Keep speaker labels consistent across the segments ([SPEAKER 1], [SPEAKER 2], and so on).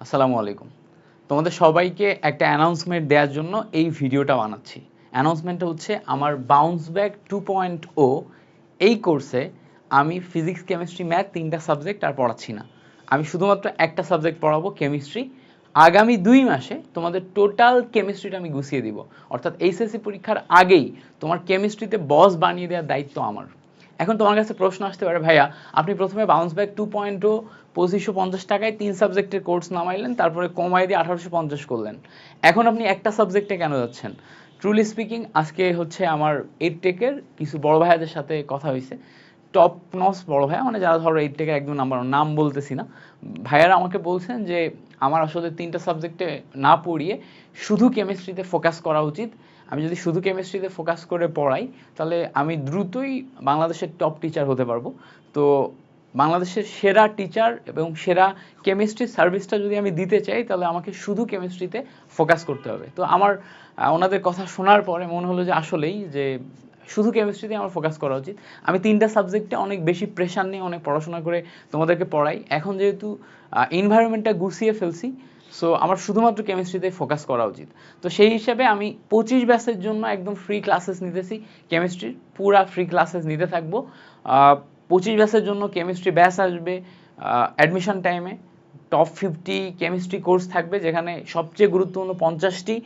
[SPEAKER 1] আসসালামু আলাইকুম। তোমাদের সবাইকে একটা অ্যানাউন্সমেন্ট দেওয়ার জন্য এই ভিডিওটা বানাচ্ছি। অ্যানাউন্সমেন্টটা হচ্ছে আমার bounce back two point O এই কোর্সে আমি ফিজিক্স কেমিস্ট্রি ম্যাথ তিনটা সাবজেক্ট আর পড়াচ্ছি না। আমি শুধুমাত্র একটা সাবজেক্ট পড়াবো কেমিস্ট্রি আগামী দুই মাসে তোমাদের টোটাল কেমিস্ট্রিটা আমি গুছিয়ে দিব। অর্থাৎ এইচএসসি পরীক্ষার আগেই তোমার কেমিস্ট্রিতে বস বানিয়ে দেওয়ার দায়িত্ব আমার। এখন তোমার কাছে প্রশ্ন আসতে পারে, ভাইয়া, আপনি প্রথমে bounce back two point O পঁচিশশো পঞ্চাশ টাকায় তিন সাবজেক্টের কোর্স নামাইলেন, তারপরে কমাই দিয়ে আঠারোশো পঞ্চাশ করলেন। এখন আপনি একটা সাবজেক্টে কেন যাচ্ছেন? ট্রুলি স্পিকিং আজকে হচ্ছে আমার এইট টেকের কিছু বড় ভাইয়াদের সাথে কথা হয়েছে। টপ নস বড় ভাইয়া মানে যারা ধরো এইট টেকের একদম নাম্বার নাম বলতেছি না। ভাইয়ারা আমাকে বলছেন যে, আমার আসলে তিনটা সাবজেক্টে না পড়িয়ে শুধু কেমিস্ট্রিতে ফোকাস করা উচিত। আমি যদি শুধু কেমিস্ট্রিতে ফোকাস করে পড়াই, তাহলে আমি দ্রুতই বাংলাদেশের টপ টিচার হতে পারব। তো বাংলাদেশের সেরা টিচার এবং সেরা কেমিস্ট্রি সার্ভিসটা যদি আমি দিতে চাই, তাহলে আমাকে শুধু কেমিস্ট্রিতে ফোকাস করতে হবে। তো আমার ওনাদের কথা শোনার পরে মনে হলো যে আসলেই যে শুধু কেমিস্ট্রিতে আমার ফোকাস করা উচিত। আমি তিনটা সাবজেক্টে অনেক বেশি প্রেশার নিয়ে অনেক পড়াশোনা করে তোমাদেরকে পড়াই। এখন যেহেতু এনভায়রনমেন্টটা গুছিয়ে ফেলছি সো আমার শুধুমাত্র কেমিস্ট্রিতে ফোকাস করা উচিত। তো সেই হিসাবে আমি পঁচিশ ব্যাচের জন্য একদম ফ্রি ক্লাসেস নিতেছি। কেমিস্ট্রির পুরা ফ্রি ক্লাসেস নিতে থাকব। পঁচিশ ব্যাচের জন্য কেমিস্ট্রি ব্যাচ আসবে অ্যাডমিশন টাইমে টপ ফিফটি কেমিস্ট্রি কোর্স থাকবে, যেখানে সবচেয়ে গুরুত্বপূর্ণ পঞ্চাশটি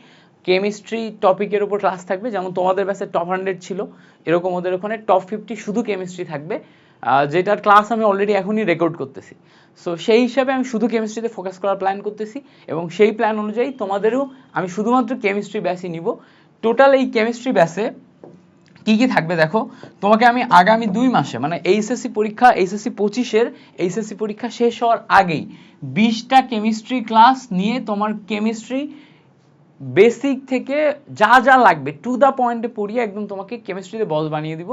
[SPEAKER 1] কেমিস্ট্রি টপিকের উপর ক্লাস থাকবে। যেমন তোমাদের ব্যাচে টপ হান্ড্রেড ছিল, এরকম ওদের ওখানে টপ ফিফটি শুধু কেমিস্ট্রি থাকবে। যেটার ক্লাস আমি অলরেডি এখনই রেকর্ড করতেছি। সো সেই হিসাবে আমি শুধু কেমিস্ট্রিতে ফোকাস করার প্ল্যান করতেছি এবং সেই প্ল্যান অনুযায়ী তোমাদেরও আমি শুধুমাত্র কেমিস্ট্রি ব্যাচই নিব। টোটাল এই কেমিস্ট্রি ব্যাচে কি কি থাকবে দেখো? তোমাকে আমি আগামী দুই মাসে মানে এইচএসসি পরীক্ষা এইচএসসি পঁচিশের এইচএসসি পরীক্ষা শেষ হওয়ার আগেই, বিশটা কেমিস্ট্রি ক্লাস নিয়ে তোমার কেমিস্ট্রি বেসিক থেকে যা যা লাগবে টু দ্য পয়েন্টে পড়িয়ে একদম তোমাকে কেমিস্ট্রিতে বস বানিয়ে দিব।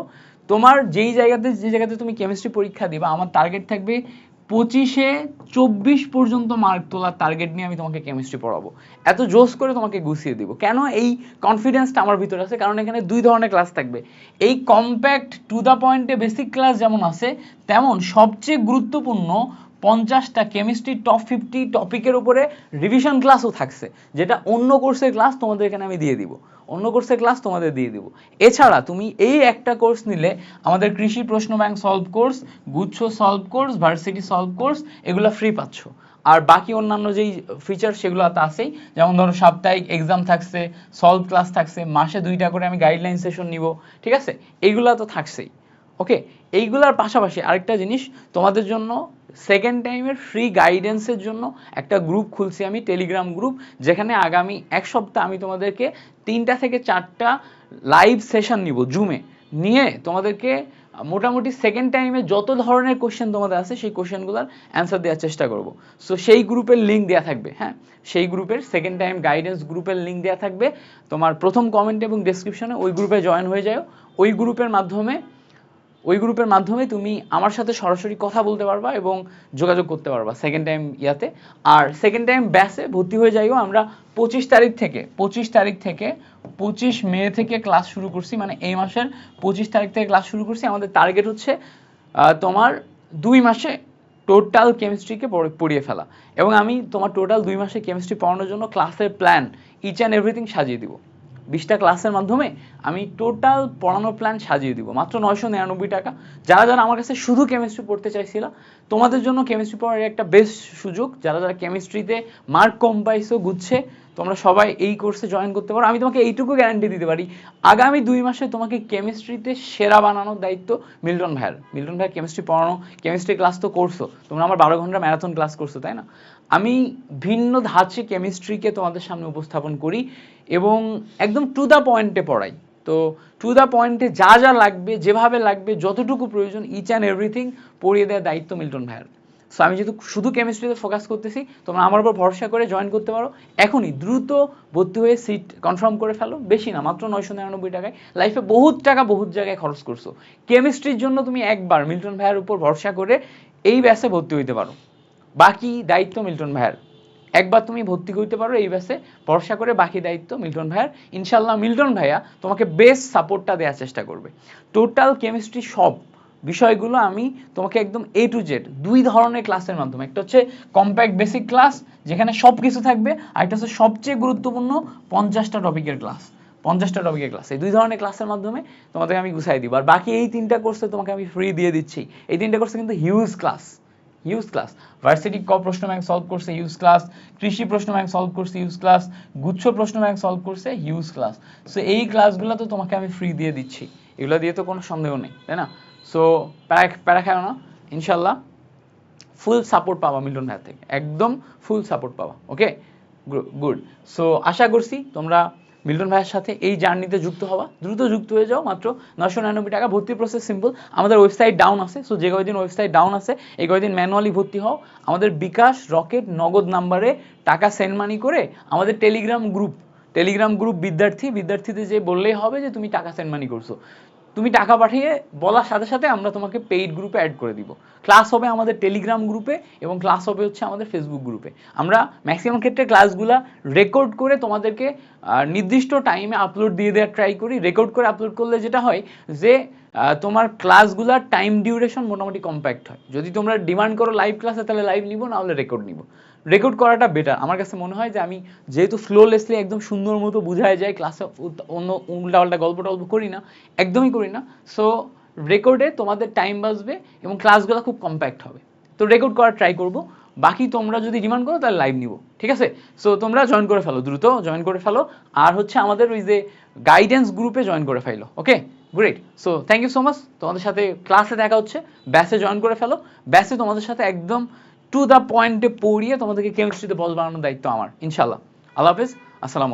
[SPEAKER 1] তোমার যেই জায়গাতে, যে জায়গাতে তুমি কেমিস্ট্রি পরীক্ষা দিবা, আমার টার্গেট থাকবে পঁচিশে চব্বিশ পর্যন্ত মার্ক তোলার টার্গেট নিয়ে আমি তোমাকে কেমিস্ট্রি পড়াবো। এত জোস করে তোমাকে গুছিয়ে দিব। কেন? এই কনফিডেন্সটা আমার ভিতরে আছে, কারণ এখানে দুই ধরনের ক্লাস থাকবে। এই কম্প্যাক্ট টু দ্য পয়েন্টে বেসিক ক্লাস যেমন আছে, তেমন সবচেয়ে গুরুত্বপূর্ণ পঞ্চাশটা কেমিস্ট্রি টপ ফিফটি টপিকের উপরে রিভিশন ক্লাসও থাকছে, যেটা অন্য কোর্সের ক্লাস তোমাদের এখানে আমি দিয়ে দিব। অন্য কোর্সের ক্লাস তোমাদের দিয়ে দিব। এছাড়া তুমি এই একটা কোর্স নিলে আমাদের কৃষি প্রশ্ন ব্যাংক সলভ কোর্স গুচ্ছ solve course varsity solve course এগুলো ফ্রি পাচ্ছ। আর বাকি অন্যান্য যেই ফিচার সেগুলো তো আছেই, যেমন ধরো সাপ্তাহিক এক্সাম থাকছে সলভ ক্লাস থাকছে, মাসে দুইটা করে আমি গাইডলাইন সেশন নিব, ঠিক আছে? এইগুলো তো থাকছেই। ওকে এইগুলার পাশাপাশি আরেকটা জিনিস, তোমাদের জন্য সেকেন্ড টাইমের ফ্রি গাইডেন্সের জন্য একটা গ্রুপ খুলছি আমি টেলিগ্রাম গ্রুপ যেখানে আগামী এক সপ্তাহ আমি তোমাদেরকে তিনটা থেকে চারটা লাইভ সেশন নিব জুমে নিয়ে তোমাদেরকে মোটামুটি সেকেন্ড টাইমে যত ধরনের কোশ্চেন তোমাদের আছে, সেই কোশ্চেনগুলোর অ্যান্সার দেওয়ার চেষ্টা করব। সো সেই গ্রুপের লিঙ্ক দেওয়া থাকবে হ্যাঁ? সেই গ্রুপের সেকেন্ড টাইম গাইডেন্স গ্রুপের লিঙ্ক দেওয়া থাকবে। তোমার প্রথম কমেন্ট এবং ডেসক্রিপশনে ওই গ্রুপে জয়েন হয়ে যাও ওই গ্রুপের মাধ্যমে ওই গ্রুপের মাধ্যমে তুমি আমার সাথে সরাসরি কথা বলতে পারবা এবং যোগাযোগ করতে পারবা সেকেন্ড টাইম ইয়াতে। আর সেকেন্ড টাইম ব্যাসে ভর্তি হয়ে যাইও আমরা পঁচিশ তারিখ থেকে, পঁচিশ তারিখ থেকে, পঁচিশ মে থেকে ক্লাস শুরু করছি। মানে এই মাসের পঁচিশ তারিখ থেকে ক্লাস শুরু করছি। আমাদের টার্গেট হচ্ছে তোমার দুই মাসে টোটাল কেমিস্ট্রিকে পড়িয়ে ফেলা। এবং আমি তোমার টোটাল দুই মাসে কেমিস্ট্রি পড়ানোর জন্য ক্লাসের প্ল্যান ইচ অ্যান্ড এভরিথিং সাজিয়ে দিব। বিশটা ক্লাসের মাধ্যমে আমি টোটাল পড়ানোর প্ল্যান সাজিয়ে দিব। মাত্র নয়শো নিরানব্বই টাকা। যারা যারা আমার কাছে শুধু কেমিস্ট্রি পড়তে চাইছিল, তোমাদের জন্য কেমিস্ট্রি পড়ার একটা বেস্ট সুযোগ। যারা যারা কেমিস্ট্রিতে মার্ক কম পাইছো, গুচ্ছে তোমরা সবাই এই কোর্সে জয়েন করতে পারো। আমি তোমাকে এইটুকু গ্যারান্টি দিতে পারি, আগামী দুই মাসে তোমাকে কেমিস্ট্রিতে সেরা বানানোর দায়িত্ব মিল্টন ভাইয়ের। মিল্টন ভাইয়ের কেমিস্ট্রি পড়ানো কেমিস্ট্রি ক্লাস তো করছ, তোমরা আমার বারো ঘণ্টা ম্যারাথন ক্লাস করছ, তাই না? আমি ভিন্ন ধাঁচে কেমিস্ট্রিকে তোমাদের সামনে উপস্থাপন করি এবং একদম টু দ্য পয়েন্টে পড়াই। তো টু দ্য পয়েন্টে যা যা লাগবে, যেভাবে লাগবে, যতটুকু প্রয়োজন ইচ অ্যান্ড এভরিথিং পড়িয়ে দেওয়ার দায়িত্ব মিল্টন ভাইয়ের। সো আমি যেহেতু শুধু কেমিস্ট্রিতে ফোকাস করতেছি, তোমরা আমার উপর ভরসা করে জয়েন করতে পারো। এখনই দ্রুত ভর্তি হয়ে সিট কনফার্ম করে ফেলো। বেশি না, মাত্র নয়শো নিরানব্বই টাকায়। লাইফে বহুত টাকা, বহুত জায়গায় খরচ করছ। কেমিস্ট্রির জন্য তুমি একবার মিল্টন ভাইয়ের উপর ভরসা করে এই ব্যাসে ভর্তি হইতে পারো। বাকি দায়িত্ব মিল্টন ভাইয়ের। একবার তুমি ভর্তি করতে পারো এই ব্যাসে ভরসা করে বাকি দায়িত্ব মিল্টন ভাইয়ার। ইনশাল্লাহ মিল্টন ভাইয়া তোমাকে বেস্ট সাপোর্টটা দেওয়ার চেষ্টা করবে। টোটাল কেমিস্ট্রি সব বিষয়গুলো আমি তোমাকে একদম এ টু জেড দুই ধরনের ক্লাসের মাধ্যমে। একটা হচ্ছে কম্প্যাক্ট বেসিক ক্লাস যেখানে সব কিছু থাকবে, আর একটা হচ্ছে সবচেয়ে গুরুত্বপূর্ণ পঞ্চাশটা টপিকের ক্লাস পঞ্চাশটা টপিকের ক্লাস এই দুই ধরনের ক্লাসের মাধ্যমে তোমাদেরকে আমি গুছাই দিব। আর বাকি এই তিনটা কোর্সে তোমাকে আমি ফ্রি দিয়ে দিচ্ছি। এই তিনটা কোর্সে কিন্তু huge class huge class varsity ক প্রশ্ন ব্যাংক সলভ করছে ইউজ ক্লাস কৃষি প্রশ্ন ব্যাংক সলভ করছে ইউজ ক্লাস গুচ্ছ প্রশ্ন ব্যাংক সলভ করছে হিউজ ক্লাস সো এই ক্লাসগুলো তো তোমাকে আমি ফ্রি দিয়ে দিচ্ছি। এগুলো দিয়ে তো কোনো সন্দেহ নেই, তাই না? সো প্যারা প্যারা খাও না, ইনশাল্লাহ ফুল সাপোর্ট পাবা মিল্টন ভাইয়ের থেকে, একদম ফুল সাপোর্ট পাবা ওকে গুড সো আশা করছি তোমরা মিল্টন ভাইয়ের সাথে এই জার্নিতে যুক্ত হওয়া দ্রুত যুক্ত হয়ে যাও, মাত্র নশো নিরানব্বই টাকা ভর্তি প্রসেস সিম্পল আমাদের ওয়েবসাইট ডাউন আছে সো যে কয়দিন ওয়েবসাইট ডাউন আছে, এই কয়দিন ম্যানুয়ালি ভর্তি হও। আমাদের বিকাশ রকেট নগদ নাম্বারে টাকা সেন্ড মানি করে আমাদের টেলিগ্রাম গ্রুপ টেলিগ্রাম গ্রুপ বিদ্যার্থী, বিদ্যার্থীদের যে বললেই হবে যে তুমি টাকা সেন্ড মানি করছ। তুমি টাকা পাঠিয়ে বলার সাথে সাথে আমরা তোমাকে পেইড গ্রুপে অ্যাড করে দিব। ক্লাস হবে আমাদের টেলিগ্রাম গ্রুপে এবং ক্লাস হবে হচ্ছে আমাদের ফেসবুক গ্রুপে আমরা ম্যাক্সিমাম ক্ষেত্রে ক্লাসগুলা রেকর্ড করে তোমাদেরকে নির্দিষ্ট টাইমে আপলোড দিয়ে দেওয়ার ট্রাই করি। রেকর্ড করে আপলোড করলে যেটা হয় যে তোমার ক্লাসগুলার টাইম ডিউরেশন মোটামুটি কম্প্যাক্ট হয়। যদি তোমরা ডিমান্ড করো লাইভ ক্লাসে তাহলে লাইভ নিব, না হলে রেকর্ড নিব। রেকর্ড করাটা বেটার আমার কাছে মনে হয় যে আমি যেহেতু ফ্লোলেসলি একদম সুন্দর মতো বুঝায় যায় ক্লাসে অন্য উল্টাপাল্টা গল্প টল্প করি না, একদমই করি না। সো রেকর্ডে তোমাদের টাইম বাঁচবে এবং ক্লাসগুলো খুব কম্প্যাক্ট হবে। তো রেকর্ড করার ট্রাই করব। বাকি তোমরা যদি ডিমান্ড করো, তাহলে লাইভ নিব। ঠিক আছে? সো তোমরা জয়েন করে ফেলো, দ্রুত জয়েন করে ফেলো। আর হচ্ছে আমাদের ওই যে গাইডেন্স গ্রুপে জয়েন করে ফেলো okay great so thank you so much তোমাদের সাথে ক্লাসে দেখা হচ্ছে। ব্যাসে জয়েন করে ফেলো। ব্যাসে তোমাদের সাথে একদম টু দ্য পয়েন্টে পড়িয়ে তোমাদেরকে কেমিস্ট্রিতে বল বানানোর দায়িত্ব আমার। ইনশাল্লাহ আল্লাহ হাফেজ। আসসালামু